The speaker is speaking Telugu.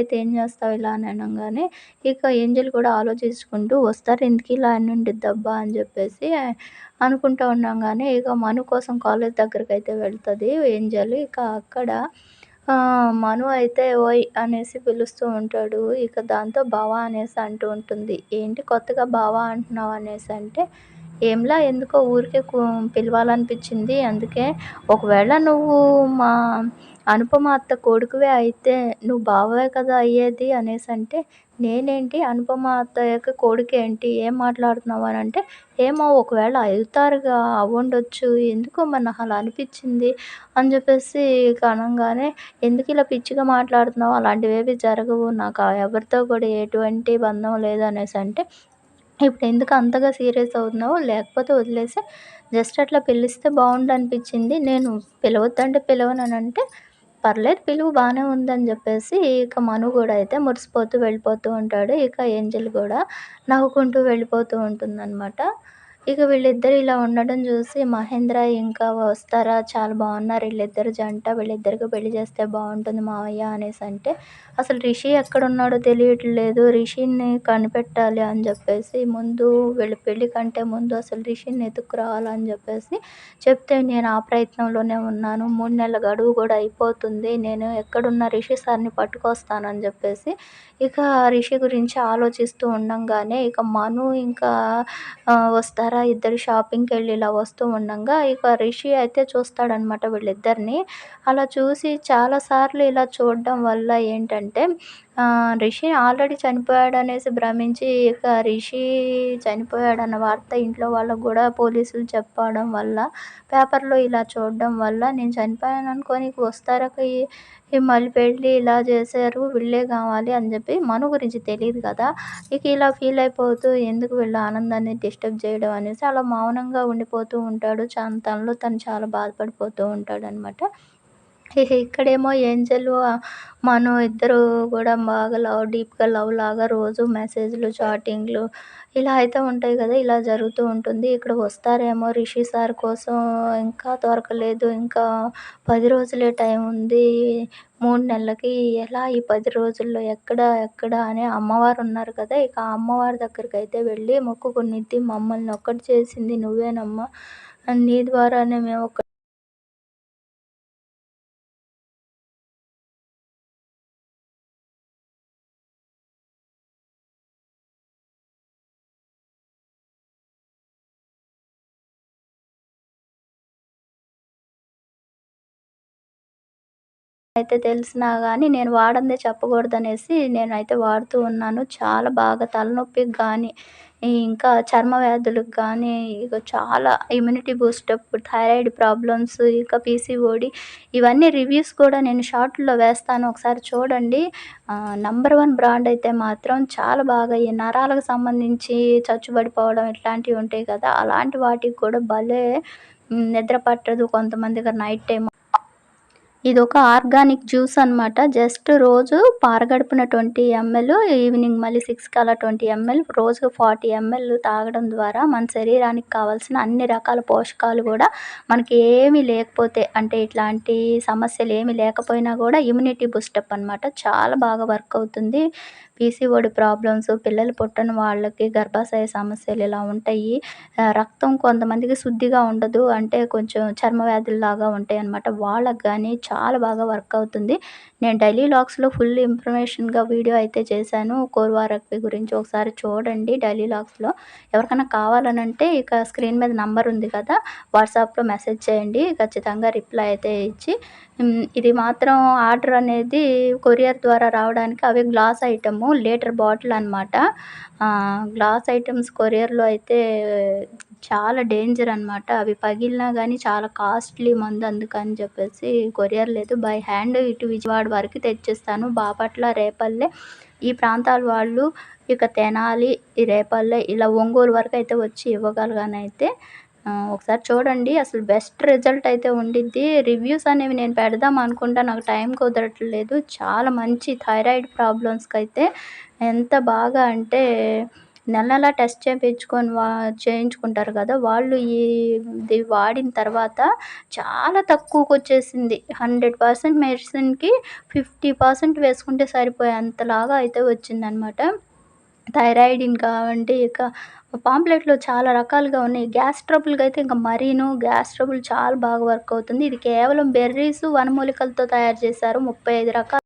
అయితే ఏం చేస్తావు ఇలా అని అనగానే ఇక ఏంజెల్ కూడా ఆలోచించుకుంటూ వస్తారు. ఎందుకు ఇలా అని ఉండిద్దబ్బా అని చెప్పేసి అనుకుంటూ ఉండగానే ఇక మను కోసం కాలేజ్ దగ్గరికి అయితే వెళ్తుంది ఏంజల్. ఇక అక్కడ మను అయితే ఓయ్ అనేసి పిలుస్తూ ఉంటాడు. ఇక దాంతో బావా అనేసి అంటూ ఉంటుంది. ఏంటి కొత్తగా బావా అంటున్నావు అనేసి అంటే ఏంలా ఎందుకో ఊరికే పిలవాలనిపించింది. అందుకే ఒకవేళ నువ్వు మా అనుపమ అత్త కొడుకువే అయితే నువ్వు బావే కదా అయ్యేది అనేసి అంటే నేనేంటి అనుపమ అత్త యొక్క కొడుకేంటి ఏం మాట్లాడుతున్నావు అని అంటే ఏమో ఒకవేళ అవుతారుగా అవ్వండొచ్చు ఎందుకో మరి నాకు అలా అనిపించింది అని చెప్పేసి కనంగానే ఎందుకు ఇలా పిచ్చిగా మాట్లాడుతున్నావు? అలాంటివేవి జరగవు. నాకు ఎవరితో కూడా ఎటువంటి బంధం లేదు అనేసి అంటే ఇప్పుడు ఎందుకు అంతగా సీరియస్ అవుతున్నావు లేకపోతే వదిలేసి. జస్ట్ అట్లా పిలిస్తే బాగుండు అనిపించింది నేను పిలవద్దంటే పిలవనంటే పర్లేదు పిలువు బాగానే ఉందని చెప్పేసి ఇక మను కూడా అయితే మురిసిపోతూ వెళ్ళిపోతూ ఉంటాడు. ఇక ఏంజెల్ కూడా నవ్వుకుంటూ వెళ్ళిపోతూ ఉంటుందన్నమాట. ఇక వీళ్ళిద్దరు ఇలా ఉండడం చూసి మహేంద్ర ఇంకా వస్తారా? చాలా బాగున్నారు. వీళ్ళిద్దరు జంట. వీళ్ళిద్దరికి పెళ్ళి చేస్తే బాగుంటుంది మావయ్య అనేసి అంటే అసలు రిషి ఎక్కడున్నాడో తెలియట్లేదు. రిషిని కనిపెట్టాలి అని చెప్పేసి ముందు వీళ్ళ పెళ్ళి కంటే ముందు అసలు రిషిని ఎత్తుకురావాలని చెప్పేసి చెప్తే నేను ఆ ప్రయత్నంలోనే ఉన్నాను. మూడు నెలల గడువు కూడా అయిపోతుంది. నేను ఎక్కడున్న రిషి సార్ని పట్టుకొస్తానని చెప్పేసి ఇక రిషి గురించి ఆలోచిస్తూ ఉండంగానే ఇక మను ఇంకా వస్తారా? ఇద్దరు షాపింగ్కి వెళ్ళి ఇలా వస్తూ ఉండంగా ఇక రిషి అయితే చూస్తాడనమాట వీళ్ళిద్దరిని. అలా చూసి చాలాసార్లు ఇలా చూడడం వల్ల ఏంటంటే రిషి ఆల్రెడీ చనిపోయాడు అనేసి భ్రమించి ఇక రిషి చనిపోయాడన్న వార్త ఇంట్లో వాళ్ళకు కూడా పోలీసులు చెప్పడం వల్ల పేపర్లో ఇలా చూడడం వల్ల నేను చనిపోయాను అనుకోని ఈ మళ్ళీ పెళ్ళి ఇలా చేశారు వీళ్ళే కావాలి అని చెప్పి మను గురించి తెలియదు కదా. ఇక ఇలా ఫీల్ అయిపోతూ ఎందుకు వీళ్ళ ఆనందాన్ని డిస్టర్బ్ చేయడం అనేసి అలా మౌనంగా ఉండిపోతూ ఉంటాడు. తనలో తను చాలా బాధపడిపోతూ ఉంటాడు అనమాట ఇక్కడేమో ఏంజెల్ మను ఇద్దరు కూడా బాగా లవ్ డీప్గా లవ్ లాగా రోజు మెసేజ్లు చాటింగ్లు ఇలా అయితే ఉంటాయి కదా ఇలా జరుగుతూ ఉంటుంది. ఇక్కడ వస్తారేమో రిషి సార్ కోసం ఇంకా దొరకలేదు. ఇంకా పది రోజులే టైం ఉంది. మూడు నెలలకి ఎలా ఈ పది రోజుల్లో ఎక్కడ ఎక్కడ అని అమ్మవారు ఉన్నారు కదా ఇక అమ్మవారి దగ్గరికి అయితే వెళ్ళి మొక్కుకునిద్ది. మమ్మల్ని ఒక్కటి చేసింది నువ్వేనమ్మా. నీ ద్వారానే మేము ఒక అయితే తెలిసినా కానీ నేను వాడందే చెప్పకూడదనేసి నేనైతే వాడుతూ ఉన్నాను. చాలా బాగా తలనొప్పికి కానీ ఇంకా చర్మ వ్యాధులకు కానీ ఇక చాలా immunity boost up thyroid problems ఇంకా పీసీఓడి ఇవన్నీ రివ్యూస్ కూడా నేను షార్ట్లో వేస్తాను. ఒకసారి చూడండి. నంబర్ వన్ బ్రాండ్ అయితే మాత్రం చాలా బాగా ఈ నరాలకు సంబంధించి చచ్చుబడిపోవడం ఇట్లాంటివి ఉంటాయి కదా అలాంటి వాటికి కూడా భలే నిద్ర పట్టదు కొంతమందికి నైట్ టైం ఇది ఒక ఆర్గానిక్ జ్యూస్ అనమాట జస్ట్ రోజు పారగడుపున ట్వంటీ ఎంఎల్ ఈవినింగ్ మళ్ళీ సిక్స్కి అలా ట్వంటీ ఎంఎల్ రోజు ఫార్టీ ఎంఎల్ తాగడం ద్వారా మన శరీరానికి కావాల్సిన అన్ని రకాల పోషకాలు కూడా మనకి ఏమీ లేకపోతే అంటే ఇట్లాంటి సమస్యలు ఏమీ లేకపోయినా కూడా ఇమ్యూనిటీ బూస్టప్ అనమాట చాలా బాగా వర్క్ అవుతుంది. పీసీఓడి ప్రాబ్లమ్స్ పిల్లలు పుట్టని వాళ్ళకి గర్భాశయ సమస్యలు ఇలా ఉంటాయి. రక్తం కొంతమందికి శుద్ధిగా ఉండదు. అంటే కొంచెం చర్మ వ్యాధుల్లాగా ఉంటాయి అన్నమాట వాళ్ళకి కానీ చాలా బాగా వర్క్ అవుతుంది. నేను డైలీ లాగ్స్లో ఫుల్ ఇన్ఫర్మేషన్గా వీడియో అయితే చేశాను. కోర్వా గురించి ఒకసారి చూడండి డైలీ లాగ్స్లో. ఎవరికైనా కావాలనంటే ఇక స్క్రీన్ మీద నంబర్ ఉంది కదా వాట్సాప్లో మెసేజ్ చేయండి ఖచ్చితంగా రిప్లై అయితే ఇచ్చి. ఇది మాత్రం ఆర్డర్ అనేది కొరియర్ ద్వారా రావడానికి అవి గ్లాస్ ఐటము లీటర్ బాటిల్ అనమాట గ్లాస్ ఐటమ్స్ కొరియర్లో అయితే చాలా డేంజర్ అనమాట అవి పగిలినా కానీ చాలా కాస్ట్లీ మందు అందుకని చెప్పేసి కొరియర్ లేదు. బై హ్యాండ్ ఇటు విజయవాడ వరకు తెచ్చిస్తాను. బాపట్ల రేపల్లె ఈ ప్రాంతాల వాళ్ళు ఇక తెనాలి రేపల్లె ఇలా ఒంగోలు వరకు అయితే వచ్చి ఇవ్వగలగానైతే ఒకసారి చూడండి. అసలు బెస్ట్ రిజల్ట్ అయితే ఉండిద్ది. రివ్యూస్ అనేవి నేను పెడదాం అనుకుంటా. నాకు టైం కుదరట్లేదు. చాలా మంచి థైరాయిడ్ ప్రాబ్లమ్స్కి అయితే ఎంత బాగా అంటే నెల నెలా టెస్ట్ చేయించుకొని వా చేయించుకుంటారు కదా. వాళ్ళు ఈ ఇది వాడిన తర్వాత చాలా తక్కువకు వచ్చేసింది. హండ్రెడ్ పర్సెంట్ మెడిసిన్కి ఫిఫ్టీ పర్సెంట్ వేసుకుంటే సరిపోయే అంతలాగా అయితే వచ్చిందనమాట థైరాయిడ్ ఇంకా అంటే ఇక పాంప్లెట్లో చాలా రకాలుగా ఉన్నాయి. గ్యాస్ ట్రబుల్కి అయితే ఇంకా మరీను గ్యాస్ ట్రబుల్ చాలా బాగా వర్క్ అవుతుంది. ఇది కేవలం బెర్రీస్ వనమూలికలతో తయారు చేశారు ముప్పై ఐదు రకాల.